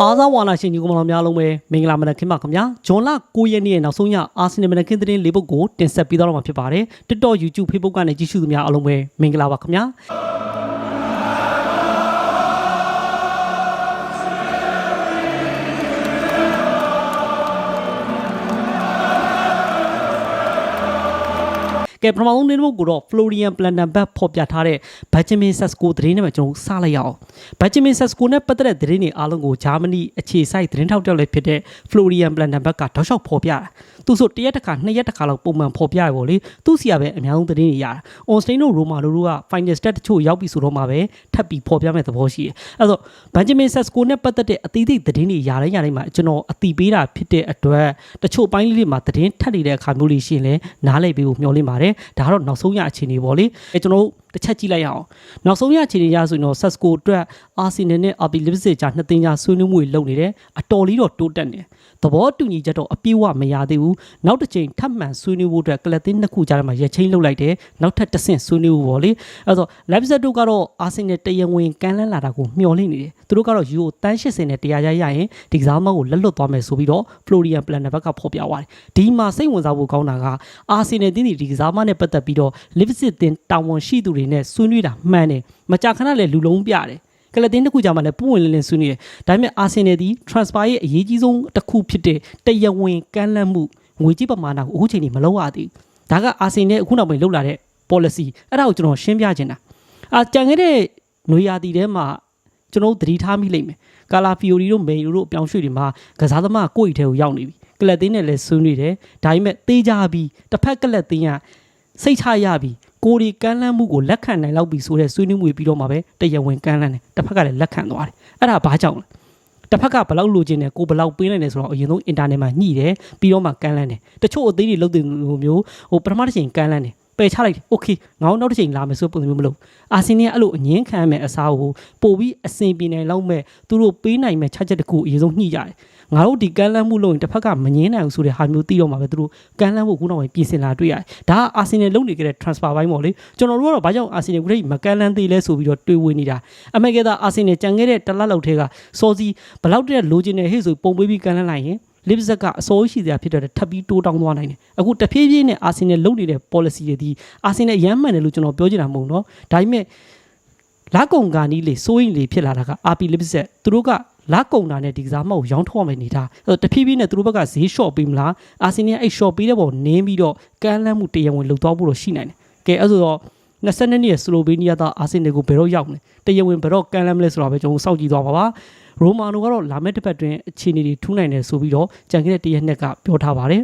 အားစားဝါနာရှင်ကြီးကမတော်များလုံးပဲမင်္ဂလာမနက်ခင်းပါခင်ဗျာဂျွန်လ9ရက်နေ့ရဲ့နောက်ဆုံးရအာဆင်နယ်မနက်ခင်းသတင်းလေးပုဒ်ကိုတင်ဆက်ပေးတော့မှာဖြစ်ပါတယ် TikTok YouTube Facebook ကနေကြည့်ရှုသူများအားလုံးပဲမင်္ဂလာပါခင်ဗျာ ကဲပထမဆုံးနေ့တစ်ပုဒ်ကိုတော့ Florian Plettenberg ဖော်ပြထားတဲ့ Benjamin Sesko သတင်းနဲ့ပဲကျွန်တော်တို့စလိုက်ရအောင် Benjamin Sesko နဲ့ပတ်သက်တဲ့သတင်းတွေအားလုံးကိုဂျာမနီအခြေစိုက်သတင်းထောက်တစ်ယောက်လည်းဖြစ်တဲ့ Florian Plettenberg ကတောက်လျှောက်ဖော်ပြတာ သူဆိုတစ်ရက်တစ်ခါနှစ်ရက်တစ်ခါလောက်ပုံမှန်ဖော်ပြရပေါ့လေသူစီကပဲအများဆုံးသတင်းတွေရတာ Onstein တို့ Roma တို့က final step တချို့ရောက်ပြီဆိုတော့မှပဲထပ်ပြီးဖော်ပြမဲ့သဘောရှိတယ်အဲ့တော့ Benjamin Sesko နဲ့ပတ်သက်တဲ့အသေးသေးသတင်းတွေရတိုင်းရတိုင်းမှာကျွန်တော်အတိပေးတာဖြစ်တဲ့အတွက်တချို့ပိုင်းလေးတွေမှာသတင်းထပ်နေတဲ့အခါမျိုးလေးရှိရင်လည်းနားလည်ပေးဖို့မျှော်လင့်ပါတယ်ဒါကတော့နောက်ဆုံးရအခြေအနေပေါ့လေအဲကျွန်တော်တို့တစ်ချက်ကြည့်လိုက်ရအောင်နောက်ဆုံးရအခြေအနေရဆိုရင်တော့ Sasco အတွက် Arsenal နဲ့ RB Leipzig ကြားနှစ်သိန်းကြားဆွေးနွေးမှုတွေလုပ်နေတယ်အတော်လေးတော့တိုးတက်နေ သဘောတူညီချက်တော့အပြည့်အဝမရသေးဘူးနောက်တစ်ချိန်ထပ်မံဆွေးနွေးဖို့အတွက်ကလပ်သင်းနှစ်ခုကြားထဲမှာရက်ချင်းလှုပ်လိုက်တယ်နောက်ထပ်တစ်ဆင့်ဆွေးနွေးဖို့ပေါ့လေအဲဆို Leipzig တို့ကတော့ Arsenal တရားဝင်ကမ်းလှမ်းလာတာကိုမျှော်လင့်နေတယ်သူတို့ကတော့ Euro တန်း80နဲ့တရားရရရင်ဒီကစားမကိုလက်လွတ်သွားမယ်ဆိုပြီးတော့ Florian Plettenberg ကဖော်ပြသွားတယ်ဒီမှာစိတ်ဝင်စားဖို့ကောင်းတာက Arsenal တင်းဒီကစားမနဲ့ပတ်သက်ပြီးတော့ Leipzig တင်းတာဝန်ရှိသူတွေနဲ့ဆွေးနွေးတာမှန်တယ်မကြာခဏလည်းလူလုံးပြတယ် ကလတင်တစ်ခုကြာမှလည်းပုံဝင်လင်းလင်းဆွေးနွေးတယ်ဒါပေမဲ့အာဆင်နယ်ဒီ transfer ရဲ့အရေးကြီးဆုံးတစ်ခုဖြစ်တဲ့တရားဝင်ကမ်းလှမ်းမှုငွေကြေးပမာဏကိုအခုချိန်นี้မလုပ်ရသေးဘူးဒါကအာဆင်နယ်အခုနောက်ပိုင်းလှုပ်လာတဲ့ policy အဲ့ဒါကိုကျွန်တော်ရှင်းပြချင်တာအာကြံခဲ့တဲ့နွေရာသီထဲမှာကျွန်တော်သတိထားမိလိမ့်မယ်ကာလာဖီယိုရီတို့မေယိုတို့အပြောင်းရွှေ့တွေမှာကစားသမားကိုယ့်အိတ်ထဲကိုရောက်နေပြီကလပ်တင်းနဲ့လည်းဆွေးနွေးတယ်ဒါပေမဲ့တေးကြပြီးတစ်ဖက်ကလပ်တင်းကစိတ်ချရပြီ ကိုရီကမ်းလှမ်းမှုကိုလက်ခံနိုင်လောက်ပြီဆိုတဲ့ဆွေးနွေးမှုပြီးတော့မှပဲတရားဝင်ကမ်းလှမ်းတယ်တစ်ဖက်ကလည်းလက်ခံသွားတယ်အဲ့ဒါဘာကြောင့်လဲတစ်ဖက်ကဘလောက်လိုချင်တယ်ကိုဘလောက်ပေးနိုင်တယ်ဆိုတော့အရင်ဆုံးအင်တာနက်မှာညှိတယ်ပြီးတော့မှကမ်းလှမ်းတယ်တချို့အသေးတွေလုပ်တဲ့လိုမျိုးဟိုပထမတစ်ချိန်ကမ်းလှမ်းတယ် ပယ်ချလိုက်တယ်โอเคငါတို့နောက်တစ်ချိန်လာမယ်ဆိုပုံစံမျိုးမလုပ်အာဆင်နယ်ကအဲ့လိုအငင်းခံမဲ့အစားကိုပို့ပြီးအဆင်ပြေနိုင်လောက်မဲ့သူတို့ပေးနိုင်မဲ့ချက်ချက်တခုအရင်ဆုံးညှိကြတယ်ငါတို့ဒီကမ်းလှမ်းမှုလုပ်ရင်တစ်ဖက်ကမငင်းနိုင်ဘူးဆိုတဲ့ဟာမျိုးသိတော့မှာပဲသူတို့ကမ်းလှမ်းဖို့ခုနောက်ပိုင်းပြင်ဆင်လာတွေ့ရတယ်။ဒါကအာဆင်နယ်လုပ်နေကြတဲ့ transfer ဘိုင်းပေါ့လေ။ကျွန်တော်တို့ကတော့ဘာကြောင့်အာဆင်နယ်ကိုမကမ်းလှမ်းသေးလဲဆိုပြီးတော့တွေးဝေနေတာ။အမေကသာအာဆင်နယ်ကြံခဲ့တဲ့တလလောက်ထဲကစောစီဘလောက်တဲ့လိုချင်တဲ့ဟေ့ဆိုပုံပေးပြီးကမ်းလှမ်းလိုက်ရင် လစ်ဇက်ကအစိုးရရှိစရာဖြစ်တဲ့ထပ်ပြီးတိုးတောင်းသွားနိုင်တယ်အခုတဖြည်းဖြည်းနဲ့အာဆင်နယ်လုပ်နေတဲ့ policy တွေဒီအာဆင်နယ်ရမ်းမှန်တယ်လို့ကျွန်တော်ပြောချင်တာမဟုတ်တော့ဒါပေမဲ့လာကုံကာနီးလေစိုးရင်လေဖြစ်လာတာက RP လစ်ဇက်သူတို့ကလာကုံတာနဲ့ဒီကစားမကိုရောင်းထုတ်ရမယ်နေတာအဲ့တော့တဖြည်းဖြည်းနဲ့သူတို့ဘက်ကဈေးလျှော့ပေးမလားအာဆင်နယ်အဲ့လျှော့ပေးတဲ့ပုံနင်းပြီးတော့ကမ်းလှမ်းမှုတရားဝင်လုပ်သွားဖို့တော့ရှိနိုင်တယ်ကဲအဲ့ဆိုတော့22နှစ်ရဲ့စလိုဗေးနီးယားသားအာဆင်နယ်ကိုဘယ်တော့ရောက်လဲတရားဝင်ဘယ်တော့ကမ်းလှမ်းမလဲဆိုတာပဲကျွန်တော်စောင့်ကြည့်သွားပါပါ ရိုမာနိုကတော့လာမယ့်တစ်ပတ်တွင်အခြေအနေတွေထူးနိုင်တယ်ဆိုပြီးတော့ကြံခဲ့တဲ့တရက်နှစ်ကပြောထားပါတယ်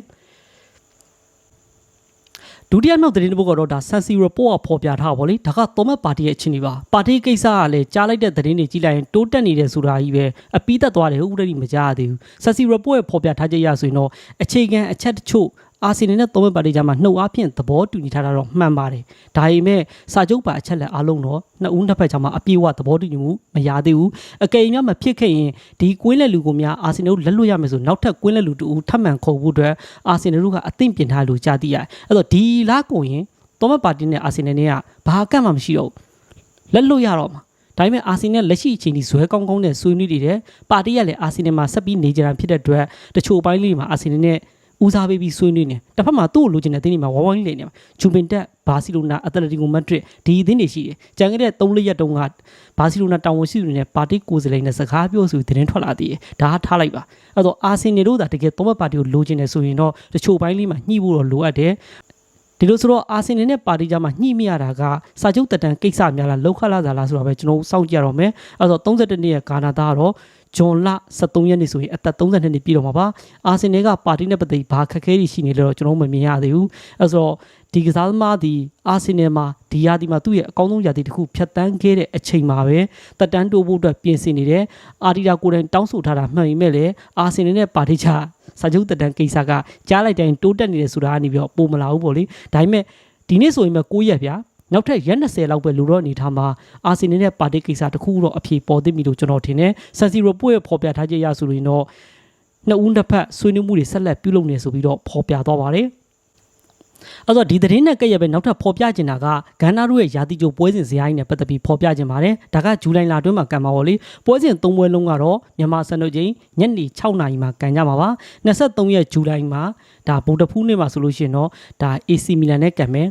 ဒုတိယမြောက်သတင်းတစ်ပုဒ်ကတော့ဒါ Sansi report ကဖော်ပြထားပါလေဒါကသောမတ်ပါတီရဲ့အခြေအနေပါပါတီကိစ္စကလည်းကြားလိုက်တဲ့သတင်းတွေကြည့်လိုက်ရင်တိုးတက်နေတယ်ဆိုတာကြီးပဲအပီးသက်သွားတယ်ဥပဒေမကြားရသေးဘူး Sansi report ရဲ့ဖော်ပြထားချက်ရဆိုရင်တော့အခြေခံအချက်တချို့ အာဆီနယ်နဲ့သုံးဘက်ပါတီကြားမှာနှုတ်အားဖြင့်သဘောတူညီထားတာတော့မှန်ပါတယ်။ဒါပေမဲ့စာချုပ်ပါအချက်လက်အားလုံးတော့နှစ်ဦးနှစ်ဖက်ကြားမှာအပြည့်အဝသဘောတူညီမှုမရသေးဘူး။အကယ်၍မဖြစ်ခဲ့ရင်ဒီကွင်းလက်လူကိုများအာဆီနယ်ကိုလက်လွတ်ရမယ်ဆိုနောက်ထပ်ကွင်းလက်လူတူထပ်မံခုံဖို့အတွက်အာဆီနယ်တို့ကအသင့်ပြင်ထားလို့ကြားသိရတယ်။အဲ့တော့ဒီလားကုန်ရင်သုံးဘက်ပါတီနဲ့အာဆီနယ်နဲ့ကဘာကန့်မှမရှိတော့ဘူး။လက်လွတ်ရတော့မှာ။ဒါပေမဲ့အာဆီနယ်လက်ရှိအချိန်ဒီဇွဲကောင်းကောင်းနဲ့ဆွေးနွေးနေတယ်။ပါတီကလည်းအာဆီနယ်မှာဆက်ပြီးနေကြတာဖြစ်တဲ့အတွက်တချို့ပိုင်းလေးမှာအာဆီနယ်နဲ့ ဦးစားပေးပြီးဆွေးနွေးနေတစ်ဖက်မှာသူ့ကိုလိုချင်တဲ့အသင်းတွေမှာဝိုင်းဝိုင်းလေးနေမှာဂျူပင်တက်ဘာစီလိုနာအက်တလက်တီကိုမက်ဒရစ်ဒီအသင်းတွေရှိတယ်ကြံခဲ့တဲ့3ရက်တုန်းကဘာစီလိုနာတာဝန်ရှိသူတွေနဲ့ပါတီကိုယ်စားလှယ်နဲ့စကားပြောဆိုသတင်းထွက်လာသေးတယ်ဒါကထားလိုက်ပါအဲ့တော့အာဆင်နယ်တို့သာတကယ်သုံးဘက်ပါတီကိုလိုချင်တယ်ဆိုရင်တော့တချို့ပိုင်းလေးမှာညှိဖို့တော့လိုအပ်တယ်ဒီလိုဆိုတော့အာဆင်နယ်နဲ့ပါတီကြားမှာညှိမရတာကစာချုပ်တက်တန်ကိစ္စများလားလောက်ခလာစားလားဆိုတာပဲကျွန်တော်စောင့်ကြည့်ရတော့မယ်အဲ့တော့32နှစ်ရဲ့ဂါနာသားကတော့ ဂျွန်လ23ရက်နေ့ဆိုရင်အသက်32နှစ်ပြည့်တော့မှာပါအာဆင်နယ်ကပါတီနဲ့ပတ်သက်ဘာခက်ခဲတွေရှိနေလဲတော့ကျွန်တော်မမြင်ရသေးဘူးအဲဆိုတော့ဒီကစားသမားဒီအာဆင်နယ်မှာဒီရာသီမှာသူ့ရဲ့အကောင်းဆုံးရာသီတစ်ခုဖြတ်တန်းခဲ့တဲ့အချိန်မှာပဲတက်တန်းတိုးဖို့အတွက်ပြင်ဆင်နေတယ်အာဒီတာကိုယ်တိုင်တောင်းဆိုထားတာမှန်ပေမဲ့လည်းအာဆင်နယ်နဲ့ပါတီချာစာချုပ်တက်တန်းကိစ္စကကြားလိုက်တိုင်းတိုးတက်နေတယ်ဆိုတာကနေပြီးတော့ပုံမလာဘူးပေါ့လေဒါပေမဲ့ဒီနေ့ဆိုရင်ပဲ9ရက်ဗျာ နောက်ထပ်ရက်20လောက်ပဲလူတော့အနေထားမှာအာဆင်နယ်နဲ့ပါတီကိစ္စတခုတော့အဖြေပေါ်သိပြီလို့ကျွန်တော်ထင်တယ်ဆန်စီရိုပို့ရဲ့ဖော်ပြထားချက်ရဆိုရင်တော့နှစ်ဦးတစ်ဖက်ဆွေးနွေးမှုတွေဆက်လက်ပြုလုပ်နေဆိုပြီးတော့ဖော်ပြသွားပါတယ်အဲ့တော့ဒီသတင်းနဲ့ကဲ့ရဲ့ပဲနောက်ထပ်ဖော်ပြချင်တာကဂန်နာတို့ရဲ့ယာတီကျိုပွဲစဉ်ဇယားကြီးနဲ့ပတ်သက်ပြီးဖော်ပြချင်ပါတယ်ဒါကဇူလိုင်လအတွင်းမှာကံပါပေါ့လေပွဲစဉ်၃ပွဲလုံးကတော့မြန်မာစံတော်ချိန်ညနေ6နာရီမှာကံကြမှာပါ23ရက်ဇူလိုင်မှာဒါဗုဒ္ဓဖူးနေ့မှာဆိုလို့ရှိရင်တော့ဒါ AC မီလန်နဲ့ကံမယ်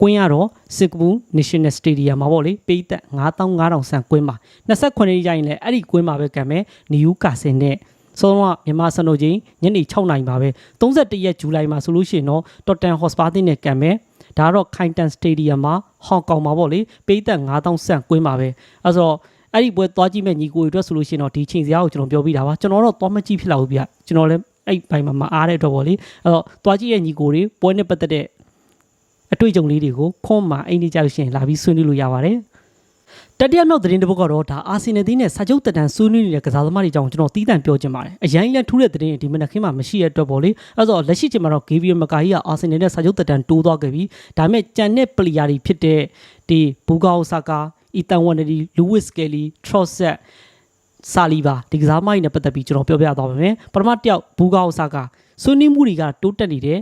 ကွင်းကတော့စစ်ကပူ National Stadium မှာပေါ့လေပိတ်သက်9500ဆန်ကွင်းမှာ28ရက်ရင်လည်းအဲ့ဒီကွင်းမှာပဲကံမယ်နယူကာဆယ်နဲ့ဆုံးတော့မြန်မာစံတော်ချိန်ညနေ6နာရီပါပဲ31ရက်ဇူလိုင်မှာဆိုလို့ရှိရင်တော့ Tottenham Hotspur တင်းနဲ့ကံမယ်ဒါကတော့ Kyneton Stadium မှာဟောင်ကောင်မှာပေါ့လေပိတ်သက်9000ဆန်ကွင်းမှာပဲအဲဆိုတော့အဲ့ဒီပွဲသွားကြည့်မဲ့ညီကိုတွေအတွက်ဆိုလို့ရှိရင်တော့ဒီချိန်စရာကိုကျွန်တော်ပြောပြတာပါကျွန်တော်တော့သွားမကြည့်ဖြစ်လောက်ဘူးဗျကျွန်တော်လည်းအဲ့ဘိုင်မှာမအားတဲ့အတွက်ပေါ့လေအဲ့တော့သွားကြည့်ရဲ့ညီကိုတွေပွဲနဲ့ပတ်သက်တဲ့ အတွေ့အကြုံလေးတွေကိုခွန်မှာအိမ်နေကြလို့ရှိရင်လာပြီးဆွေးနွေးလို့ရပါတယ်တတိယမြောက်သတင်းတစ်ပုဒ်ကတော့ဒါအာဆင်နယ်သင်းနဲ့စာချုပ်တက်တန်ဆွေးနွေးနေတဲ့ကစားသမားတွေအကြောင်းကျွန်တော်တီးတန့်ပြောချင်ပါတယ်အရင်ကထူးတဲ့သတင်းဒီမနက်ခင်းမှာမရှိတဲ့အတွက်ပေါ့လေအဲ့တော့လက်ရှိချိန်မှာတော့ Gabriel Makai ကအာဆင်နယ်နဲ့စာချုပ်တက်တန်တိုးသွားခဲ့ပြီဒါပေမဲ့ကြံတဲ့ပလီယာတွေဖြစ်တဲ့ဒီဘူဂါအိုဆာကာအီတန်ဝန်ဒီလူးဝစ်ကယ်လီထရော့ဆက်စာလီဘာဒီကစားမိုင်းနဲ့ပတ်သက်ပြီးကျွန်တော်ပြောပြသွားပါမယ်ပထမတစ်ယောက်ဘူဂါအိုဆာကာဆွေးနွေးမှုတွေကတိုးတက်နေတယ်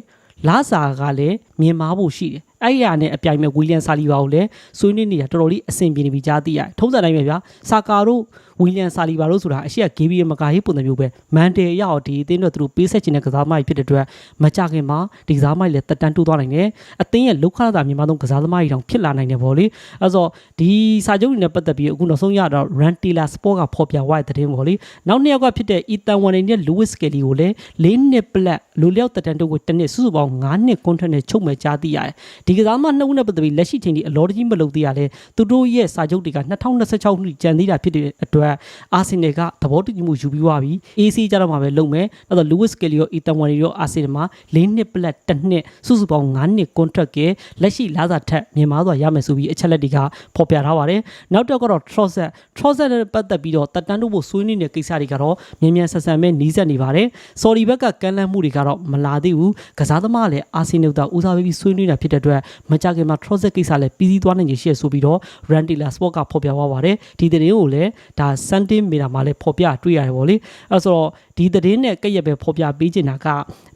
လာစာကလည်းမြင်မာဖို့ရှိတယ်အဲ့ဒီဟာနဲ့အပြိုင်မဲ့ဝီလီယံဆာလီဘာကိုလည်းဆွေးနွေးနေတာတော်တော်လေးအဆင်ပြေနေပြီကြားသိရတယ်ထုံးစံတိုင်းပဲဗျာဆာကာတို့ဝီလီယံဆာလီဘာတို့ဆိုတာအရှိကဂေဘီယမကာဟိပုံစံမျိုးပဲမန်တယ်ရအောင်ဒီအသင်းတို့သူတို့ပေးဆက်ချင်တဲ့ကစားသမားကြီးဖြစ်တဲ့အတွက်မကြခင်မှာဒီကစားသမားကြီးလည်းတက်တန်းတိုးသွားနိုင်တယ်အသင်းရဲ့လောက်ခလာတာမြန်မာသုံးကစားသမားကြီးတောင်ဖြစ်လာနိုင်တယ်ဗောလေအဲ့တော့ဒီစာချုပ်တွေနဲ့ပတ်သက်ပြီးအခုနောက်ဆုံးရတော့ Run Taylor Sport ကဖော်ပြသွားတဲ့သတင်းဗောလေနောက်နှစ်ယောက်ကဖြစ်တဲ့ Ethan Warren နဲ့ Lewis Kelly ကိုလည်း၄နှစ်ပလက်လူလျောက်တက်တန်းတိုးကိုတစ်နှစ်စုစုပေါင်း9နှစ် contract နဲ့ချုပ်မဲ့ကြားသိရတယ်ဒီကစားသမားနှစ်ဦးနဲ့ပတ်သက်ပြီးလက်ရှိချိန်ဒီအလော်တကြီးမလုပ်သေးရလဲသူတို့ရဲ့စာချုပ်တွေက2026နှစ်ကြံသေးတာဖြစ်တဲ့အတွက်အာဆင်နယ်ကသဘောတူညီမှုယူပြီးသွားပြီ AC ကြတော့မှပဲလုပ်မယ်အဲ့တော့ Lewis Kelly ရော Ethan Warren ရောအာဆင်နယ်မှာ၄နှစ်ပလက်တစ်နှစ်စုစုပေါင်း9နှစ် contract ကလက်ရှိလာစာထက်မြင်မာစွာရမယ်ဆိုပြီးအချက်လက်တွေကဖော်ပြထားပါတယ်နောက်တော့ကတော့ Trossard Trossard နဲ့ပတ်သက်ပြီးတော့တက်တန်းတို့ဖို့ဆွေးနွေးနေတဲ့ကိစ္စတွေကတော့မြန်မြန်ဆက်ဆံမဲ့နီးစပ်နေပါတယ် Sorry ဘက်ကကမ်းလှမ်းမှုတွေကတော့မလာသေးဘူးကစားသမားလည်းအာဆင်နယ်ကဦးစားပေးပြီးဆွေးနွေးတာဖြစ်တဲ့အတွက်မကြခင်မှာ Trossard ကိစ္စလည်းပြီးစီးသွားနိုင်ရရှိရဆိုပြီးတော့ Randila Sport ကဖော်ပြသွားပါတယ်ဒီသတင်းကိုလည်းဒါ Sunday Mirror မှာလည်းဖော်ပြတွေ့ရတယ်ဗောလေအဲဆိုတော့ဒီသတင်းနဲ့ကဲ့ရဲ့ပဲဖော်ပြပေးချင်တာက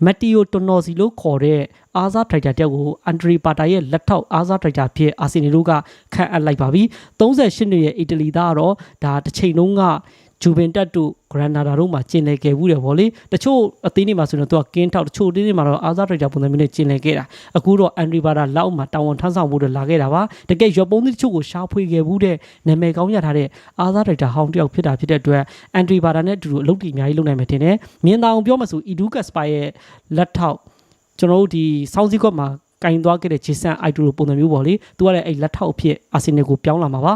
မက်တီယိုတိုနော်စီလို့ခေါ်တဲ့အာဇာဒရိုက်တာတယောက်ကိုအန်ဒရီပါတာရဲ့လက်ထောက်အာဇာဒရိုက်တာဖြစ်အာဆင်နယ်တို့ကခန့်အပ်လိုက်ပါပြီ38နှစ်ရဲ့အီတလီသားကတော့ဒါတစ်ချိန်လုံးက ဂျူဗင်တက်တို့ဂရန်နာဒါတို့မှာကျင်လည်ခဲ့ဘူးတယ်ဗောလေတချို့အသင်းတွေမှာဆိုရင်တော့သူကကင်းထောက်တချို့အသင်းတွေမှာတော့အာဇာဒရိုက်တာပုံစံမျိုးနဲ့ကျင်လည်ခဲ့တာအခုတော့အန်ဒရီပါတာလောက်မှာတာဝန်ထမ်းဆောင်ဖို့လာခဲ့တာပါတကယ်ရွက်ပုံးသီးတချို့ကိုရှားဖွေခဲ့ဘူးတဲ့နာမည်ကောင်းရထားတဲ့အာဇာဒရိုက်တာဟောင်းတယောက်ဖြစ်တာဖြစ်တဲ့အတွက်အန်ဒရီပါတာနဲ့အတူတူအလုပ်တွေအများကြီးလုပ်နိုင်မယ်ထင်တယ်မြင်သာအောင်ပြောမှဆိုအီဒူကတ်စပါရဲ့လက်ထောက်ကျွန်တော်တို့ဒီစောင်းစည်းကွက်မှာကင်သွားခဲ့တဲ့ဂျေဆန်အိုက်တူလိုပုံစံမျိုးပေါ့လေသူကလည်းအဲ့လက်ထောက်အဖြစ်အာဆင်နယ်ကိုပြောင်းလာမှာပါ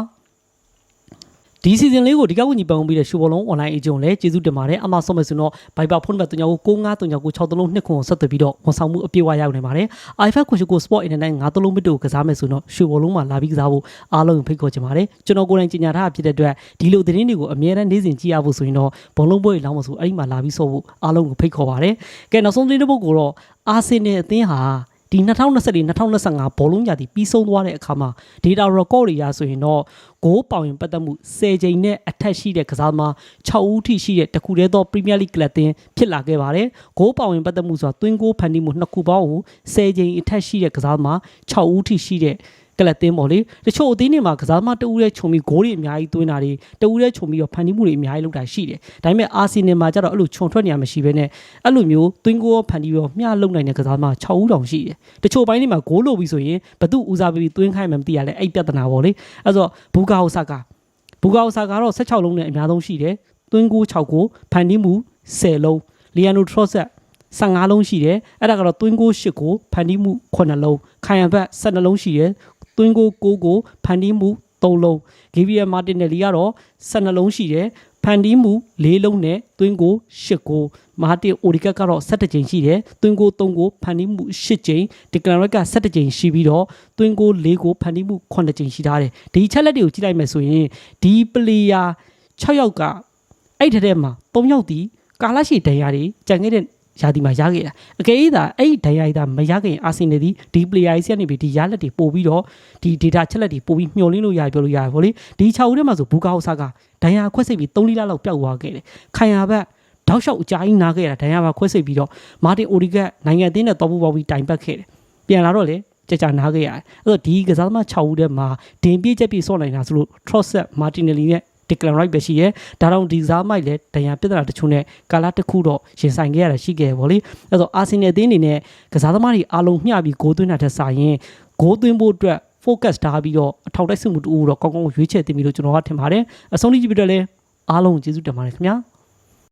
ဒီစီဇန်လေးကိုဒီကဝန်ကြီးပန်ပြီးတဲ့ရှူဘောလုံး online agent လည်းကျေးဇူးတင်ပါတယ်အမဆုံးမယ်ဆိုတော့ Viber ဖုန်းနံပါတ်39693996နှစ်ခွန်ဆက်သွယ်ပြီးတော့ဝန်ဆောင်မှုအပြည့်အဝရောက်နေပါတယ် iPhone ကိုရှိကို Sport Internet ငါးတလုံးမတူကစားမယ်ဆိုတော့ရှူဘောလုံးမှာလာပြီးကစားဖို့အားလုံးဖိတ်ခေါ်ချင်ပါတယ်ကျွန်တော်ကိုယ်တိုင်ကြီးညာထားဖြစ်တဲ့အတွက်ဒီလိုသတင်းတွေကိုအမြဲတမ်းနေ့စဉ်ကြည့်ရဖို့ဆိုရင်တော့ဘောလုံးပွဲလောင်းမဆိုအဲ့ဒီမှာလာပြီးဆော့ဖို့အားလုံးကိုဖိတ်ခေါ်ပါတယ်ကဲနောက်ဆုံးသတင်းတစ်ပုဒ်ကိုတော့အာဆင်နယ်အသင်းဟာ ဒီ2024 2025ဘောလုံးရာသီပြီးဆုံးသွားတဲ့အခါမှာ data record တွေရဆိုရင်တော့ဂိုးပေါင်ရင်ပတ်သက်မှု10ချိန်နဲ့အထက်ရှိတဲ့ကစားသမား6ဦးထိရှိတဲ့တခုတည်းသော Premier League ကလပ်တင်ဖြစ်လာခဲ့ပါတယ်။ဂိုးပေါင်ရင်ပတ်သက်မှုဆိုတာသွင်းဂိုးဖန်တီးမှုနှစ်ခုပေါင်းကို10ချိန်အထက်ရှိတဲ့ကစားသမား6ဦးထိရှိတဲ့ ကလပ်တင်ပေါ့လေတချို့အသင်းတွေမှာကစားသမားတဦးရဲ့ခြုံပြီးဂိုးတွေအများကြီးသွင်းတာတွေတဦးရဲ့ခြုံပြီးတော့ဖန်တီးမှုတွေအများကြီးလုပ်တာရှိတယ်ဒါပေမဲ့အာဆီနယ်မှာကျတော့အဲ့လိုခြုံထွက်နေရမရှိဘဲနဲ့အဲ့လိုမျိုးသွင်းဂိုးရောဖန်တီးရောမျှလုပ်နိုင်တဲ့ကစားသမား6ဦးတောင်ရှိတယ်တချို့ပိုင်းတွေမှာဂိုးလို့ပြီးဆိုရင်ဘသူဦးစားပေးပြီးသွင်းခိုင်းမှမသိရလဲအဲ့ပြဿနာပေါ့လေအဲ့ဆိုဘူကာဟိုဆာကာဘူကာဟိုဆာကာတော့16လုံးနဲ့အများဆုံးရှိတယ်သွင်းဂိုး6ဂိုးဖန်တီးမှု10လုံးလီယန်နိုထရော့ဆက်15လုံးရှိတယ်အဲ့ဒါကတော့သွင်းဂိုး8ကိုဖန်တီးမှု9လုံးခိုင်ရန်ဘတ်12လုံးရှိတယ် သွင်းကိုကိုကိုဖန်တီးမှု3လုံးဂီဗီယာမာတင်နယ်လီကတော့12လုံးရှိတယ်ဖန်တီးမှု4လုံးနဲ့သွင်းကို8ကိုမာတင်အိုဒီကတ်ကတော့17ကြိမ်ရှိတယ်သွင်းကို3ကိုဖန်တီးမှု8ကြိမ်ဒီကလန်ရက်က17ကြိမ်ရှိပြီးတော့သွင်းကို4ကိုဖန်တီးမှု9ကြိမ်ရှိထားတယ်ဒီချက်လက်တွေကိုကြည့်လိုက်မယ်ဆိုရင်ဒီပလေယာ6ယောက်ကအဲ့ထက်ထဲမှာ3ယောက်ဒီကာလရှိဒဏ်ရာတွေကြံခဲ့တဲ့ ရာသီမှာရခဲ့တာအကယ်၍သာအဲ့ဒီဒဏ်ရာတွေသာမရခဲ့ရင်အာဆင်နယ်ဒီဒီ player ကြီးကနေပြီးဒီရလက်တွေပို့ပြီးတော့ဒီ data ချက်လက်တွေပို့ပြီးမျှော်လင့်လို့ရပြောလို့ရတယ်ဗောလေဒီ6ဦးထဲမှာဆိုဘူကာဟောဆာကဒဏ်ရာခွက်စိတ်ပြီး3လလောက်ပျောက်သွားခဲ့တယ်ခိုင်ယာဘက်တောက်လျှောက်အကြိုင်းနားခဲ့တာဒဏ်ရာပါခွက်စိတ်ပြီးတော့မာတင်အိုဒီကနိုင်ငံအသင်းနဲ့တော်ပူပေါပြီးတိုင်ပတ်ခဲ့တယ်ပြန်လာတော့လေကြာကြာနားခဲ့ရတယ်အဲ့တော့ဒီကစားသမား6ဦးထဲမှာဒင်ပြည့်ချက်ပြည့်စော့နိုင်တာဆိုလို့ Trossard Martinelli နဲ့ Declan Rice ပဲရှိရဲဒါတော့ဒီစားမိုက်လည်းဒဏ်ရာပြဿနာတချို့နဲ့ကာလာတစ်ခုတော့ရင်ဆိုင်ခဲ့ရတာရှိခဲ့ဗောလေအဲ့တော့အာဆင်နယ်အသင်းအနေနဲ့ကစားသမားတွေအားလုံးမျှပြီးဂိုးသွင်းတာထက်စာရင်ဂိုးသွင်းဖို့အတွက် focus ထားပြီးတော့အထောက်တိုက်စစ်မှုတူတော့ကောင်းကောင်းရွေးချယ်တင်ပြီလို့ကျွန်တော်ကထင်ပါတယ်အဆုံးထိကြည့်ပြီးတော့လည်းအားလုံးကျေးဇူးတင်ပါတယ်ခင်ဗျာ